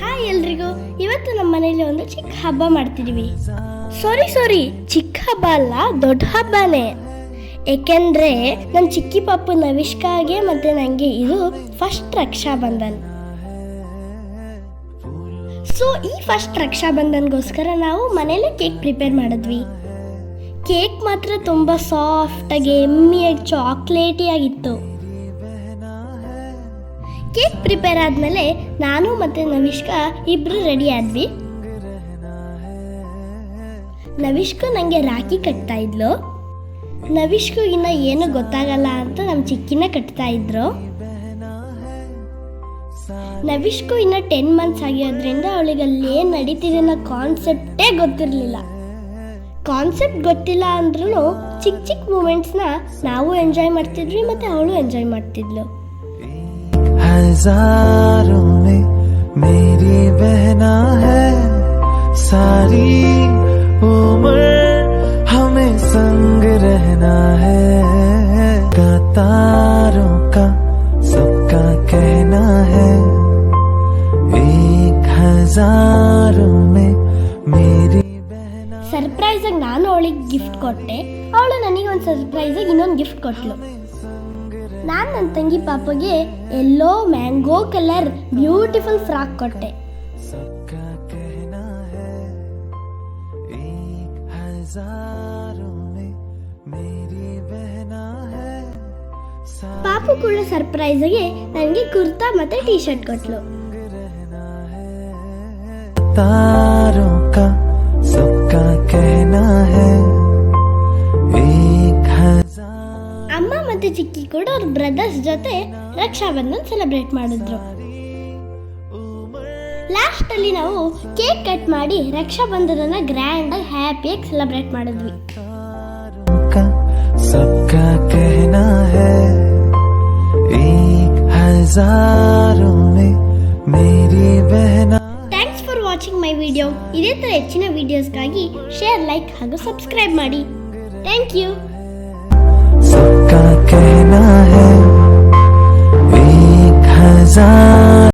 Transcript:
Hi ಎಲ್ರಿಗೂ. ಇವತ್ತು ನಮ್ಮ ಮನೆಯಲ್ಲಿ ಒಂದು ಚಿಕ್ಕ ಹಬ್ಬ ಮಾಡ್ತಿದೀವಿ. ಸಾರಿ ಸಾರಿ ಚಿಕ್ಕ ಹಬ್ಬ ಅಲ್ಲ, ದೊಡ್ಡ ಹಬ್ಬನೇ. ಏಕೆಂದ್ರೆ ನನ್ನ ಚಿಕ್ಕಿ ಪಾಪು ನವಿಷ್ಕಾಗೆ ಮತ್ತೆ ನನಗೆ ಇದು ಫಸ್ಟ್ ರಕ್ಷಾ ಬಂಧನ್ ಸೊ ಈ ಫಸ್ಟ್ ರಕ್ಷಾ ಬಂಧನ್ಗೋಸ್ಕರ ನಾವು ಮನೇಲಿ ಕೇಕ್ ಪ್ರಿಪೇರ್ ಮಾಡಿದ್ವಿ. ಕೇಕ್ ಮಾತ್ರ ತುಂಬ ಸಾಫ್ಟಾಗಿ ಎಮ್ಮಿಯಾಗಿ ಚಾಕ್ಲೇಟಿ ಆಗಿತ್ತು. ಕೇಕ್ ಪ್ರಿಪೇರ್ ಆದಮೇಲೆ ನಾನು ಮತ್ತು ನವಿಷ್ಕಾ ಇಬ್ಬರು ರೆಡಿ ಆದ್ವಿ. ನವಿಷ್ಕು ನನಗೆ ರಾಖಿ ಕಟ್ತಾ ಇದ್ಲು. ನವಿಷ್ಕು ಇನ್ನ ಏನು ಗೊತ್ತಾಗಲ್ಲ ಅಂತ ನಮ್ಮ ಚಿಕ್ಕಿನ ಕಟ್ತಾ ಇದ್ರು. ನವಿಷ್ಕು ಇನ್ನ ಟೆನ್ ಮಂತ್ಸ್ ಆಗಿರೋದ್ರಿಂದ ಅವಳಿಗೆ ಅಲ್ಲಿ ಏನು ನಡೀತಿದೆ ಅನ್ನೋ ಕಾನ್ಸೆಪ್ಟೇ ಗೊತ್ತಿರಲಿಲ್ಲ. ಕಾನ್ಸೆಪ್ಟ್ ಗೊತ್ತಿಲ್ಲ ಅಂದ್ರೂ ಚಿಕ್ಕ ಚಿಕ್ಕ ಮೂಮೆಂಟ್ಸ್ನ ನಾವು ಎಂಜಾಯ್ ಮಾಡ್ತಿದ್ವಿ ಮತ್ತು ಅವಳು ಎಂಜಾಯ್ ಮಾಡ್ತಿದ್ಲು. हजारों में मेरी बहना है सारी उम्र हमें संग रहना है कतारों का सबका कहना है एक हजारों में मेरी बहना ಸರ್ಪ್ರೈಸ್ ಆಗಿ ನಾನು ಅವಳಿಗೆ ಗಿಫ್ಟ್ ಕೊಟ್ಟೆ ಅವಳು ನನಗೆ ಒಂದು ಸರ್ಪ್ರೈಸ್ ಆಗಿ ಇನ್ನೊಂದು ಗಿಫ್ಟ್ ಕೊಟ್ಲು ನಾನು ನನ್ನ ತಂಗಿ ಪಾಪಗೆ yellow mango colour beautiful frock ಕೊಟ್ಟೆ सबका कहना है एक हजारों में मेरी बहना है साथ ಪಾಪು ಕೂಡ ಸರ್ಪ್ರೈಸ್ ಆಗಿ ನನಗೆ ಕುರ್ತಾ ಮತ್ತೆ ಟೀ ಶರ್ಟ್ ಕೊಟ್ಲು रहना है तारों का सबका कहना है ಬ್ರದರ್ಸ್ ಜೊತೆ ರಕ್ಷಾ ಬಂಧನ್ ಸೆಲೆಬ್ರೇಟ್ ಮಾಡಿದ್ರು ಲಾಸ್ಟ್ ಅಲ್ಲಿ ನಾವು ಕೇಕ್ ಕಟ್ ಮಾಡಿ ರಕ್ಷಾ ಬಂಧನನ ಗ್ರ್ಯಾಂಡ್ ಆಗಿ ಹ್ಯಾಪಿಯಾಗಿ ಸೆಲೆಬ್ರೇಟ್ ಮಾಡಿದ್ವಿ का सबका कहना है एक हजारों में मेरी बहना thanks for watching my video ಇದೇ ಥರ ಹೆಚ್ಚಿನ ವಿಡಿಯೋಸ್ಗಾಗಿ ಶೇರ್ ಲೈಕ್ ಹಾಗೂ ಸಬ್ಸ್ಕ್ರೈಬ್ ಮಾಡಿ ಥ್ಯಾಂಕ್ ಯು 사